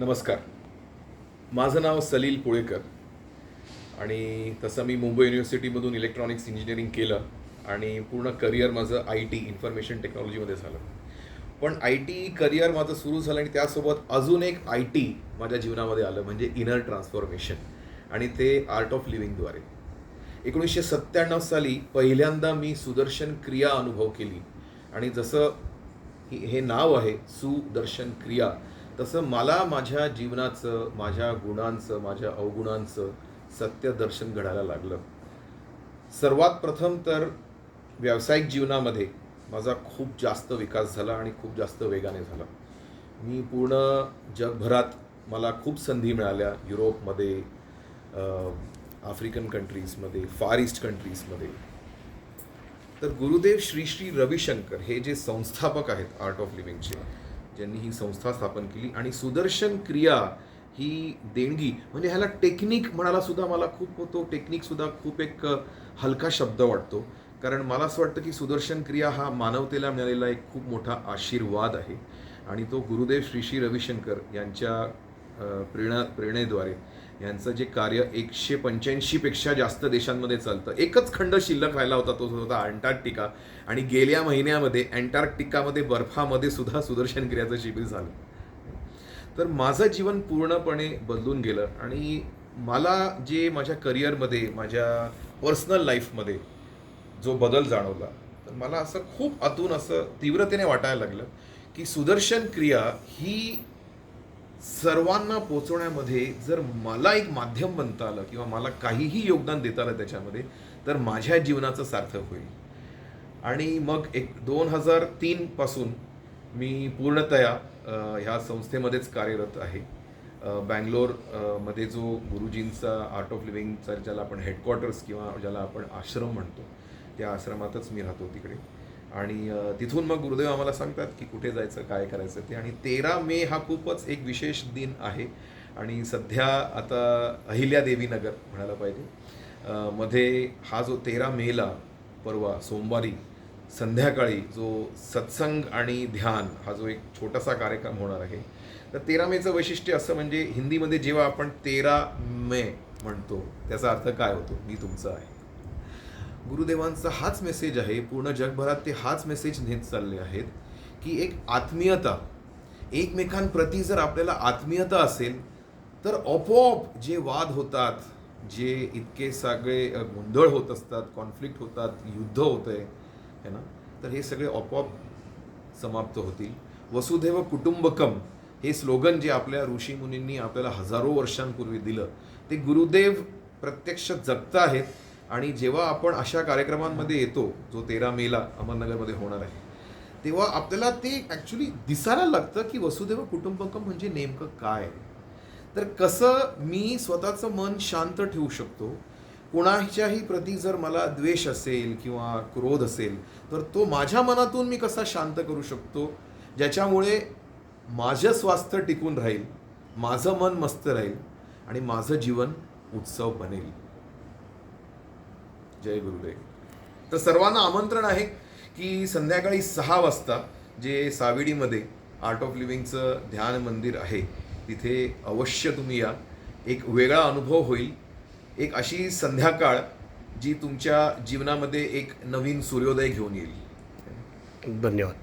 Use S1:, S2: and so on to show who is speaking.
S1: नमस्कार. माझं नाव सलील पुळेकर आणि तसं मी मुंबई युनिव्हर्सिटीमधून इलेक्ट्रॉनिक्स इंजिनिअरिंग केलं आणि पूर्ण करिअर माझं आय टी इन्फॉर्मेशन टेक्नॉलॉजीमध्ये झालं. पण आय टी करिअर माझं सुरू झालं आणि त्यासोबत अजून एक आय टी माझ्या जीवनामध्ये आलं म्हणजे इनर ट्रान्सफॉर्मेशन आणि ते आर्ट ऑफ लिव्हिंगद्वारे एकोणीसशे सत्त्याण्णव साली पहिल्यांदा मी सुदर्शन क्रिया अनुभव केली आणि जसं हे नाव आहे सुदर्शन क्रिया तसं मला माझ्या जीवनाचं माझ्या गुणांचं माझ्या अवगुणांचं सत्य दर्शन घडायला लागलं. सर्वात प्रथम तर व्यावसायिक जीवनामध्ये माझा खूप जास्त विकास झाला आणि खूप जास्त वेगाने झाला. मी पूर्ण जगभरात मला खूप संधी मिळाल्या युरोपमध्ये आफ्रिकन कंट्रीजमध्ये फार ईस्ट कंट्रीजमध्ये. तर गुरुदेव श्री श्री रविशंकर हे जे संस्थापक आहेत आर्ट ऑफ लिव्हिंगचे ज्यांनी ही संस्था स्थापन केली. आणि सुदर्शन क्रिया ही देणगी म्हणजे ह्याला टेक्निक म्हणायला सुद्धा मला खूप होतो. टेक्निकसुद्धा खूप एक हलका शब्द वाटतो. कारण मला असं वाटतं की सुदर्शन क्रिया हा मानवतेला मिळालेला एक खूप मोठा आशीर्वाद आहे. आणि तो गुरुदेव श्री श्री रविशंकर यांच्या प्रेरणा प्रेरणेद्वारे. यांचं जे कार्य एकशे पंच्याऐंशीपेक्षा जास्त देशांमध्ये चालतं. एकच खंड शिल्लक राहिला होता तो होता अंटार्क्टिका. आणि गेल्या महिन्यामध्ये अँटार्क्टिकामध्ये बर्फामध्ये सुद्धा सुदर्शन क्रियाचं शिबिर झालं. तर माझं जीवन पूर्णपणे बदलून गेलं. आणि मला जे माझ्या करिअरमध्ये माझ्या पर्सनल लाईफमध्ये जो बदल जाणवला तर मला असं खूप आतून असं तीव्रतेने वाटायला लागलं की सुदर्शन क्रिया ही सर्वांना पोचवण्यामध्ये जर मला एक माध्यम बनता आलं किंवा मला काहीही योगदान देता आलं त्याच्यामध्ये तर माझ्या जीवनाचं सार्थक होईल. आणि मग एक दोन हजार तीनपासून मी पूर्णतया ह्या संस्थेमध्येच कार्यरत आहे. बँगलोरमध्ये बँगलोरमध्ये जो गुरुजींचा आर्ट ऑफ लिव्हिंगचा ज्याला आपण हेडक्वार्टर्स किंवा ज्याला आपण आश्रम म्हणतो त्या आश्रमातच मी राहतो तिकडे. आणि तिथून मग गुरुदेव आम्हाला सांगतात की कुठे जायचं काय करायचं ते. आणि तेरा मे हा खूपच एक विशेष दिन आहे. आणि सध्या आता अहिल्या नगर म्हणायला पाहिजे. मध्ये हा जो तेरा मेला परवा सोमवारी संध्याकाळी जो सत्संग आणि ध्यान हा जो एक छोटासा कार्यक्रम होणार आहे. तर तेरा मेचं वैशिष्ट्य असं म्हणजे हिंदीमध्ये जेव्हा आपण तेरा मे म्हणतो त्याचा अर्थ काय होतो? मी तुमचा आहे. गुरुदेवांचा हाच मेसेज आहे पूर्ण जगभरात ते हाच मेसेज नेत चालले आहेत की एक आत्मीयता एकमेकांप्रती जर आपल्याला आत्मीयता असेल तर आपोआप जे वाद होतात जे इतके सगळे गोंधळ होत असतात कॉन्फ्लिक्ट होतात युद्ध होत आहे है ना? तर हे सगळे आपोआप समाप्त होतील. वसुधैव कुटुंबकम हे स्लोगन जे आपल्या ऋषीमुनींनी आपल्याला हजारो वर्षांपूर्वी दिलं ते गुरुदेव प्रत्यक्ष जगताहेत आणि जेव्हा आपण अशा कार्यक्रमांमध्ये येतो जो तेरा मेला अहमदनगरमध्ये होणार आहे तेव्हा आपल्याला ते ॲक्च्युली दिसायला लागतं की वसुदेव कुटुंबकम म्हणजे नेमकं काय? आहे तर कसं मी स्वतःचं मन शांत ठेवू शकतो? कोणाच्याही प्रती जर मला द्वेष असेल किंवा क्रोध असेल तर तो माझ्या मनातून मी कसा शांत करू शकतो? ज्याच्यामुळे माझं स्वास्थ्य टिकून राहील माझं मन मस्त राहील आणि माझं जीवन उत्सव बनेल. जय गुरुदेव. तर सर्वांना आमंत्रण आहे की संध्याकाळी सहा वाजता जे सावेडीमध्ये आर्ट ऑफ लिव्हिंगचं ध्यान मंदिर आहे तिथे अवश्य तुम्ही या. एक वेगळा अनुभव होईल. एक अशी संध्याकाळ जी तुमच्या जीवनामध्ये एक नवीन सूर्योदय घेऊन येईल.
S2: धन्यवाद.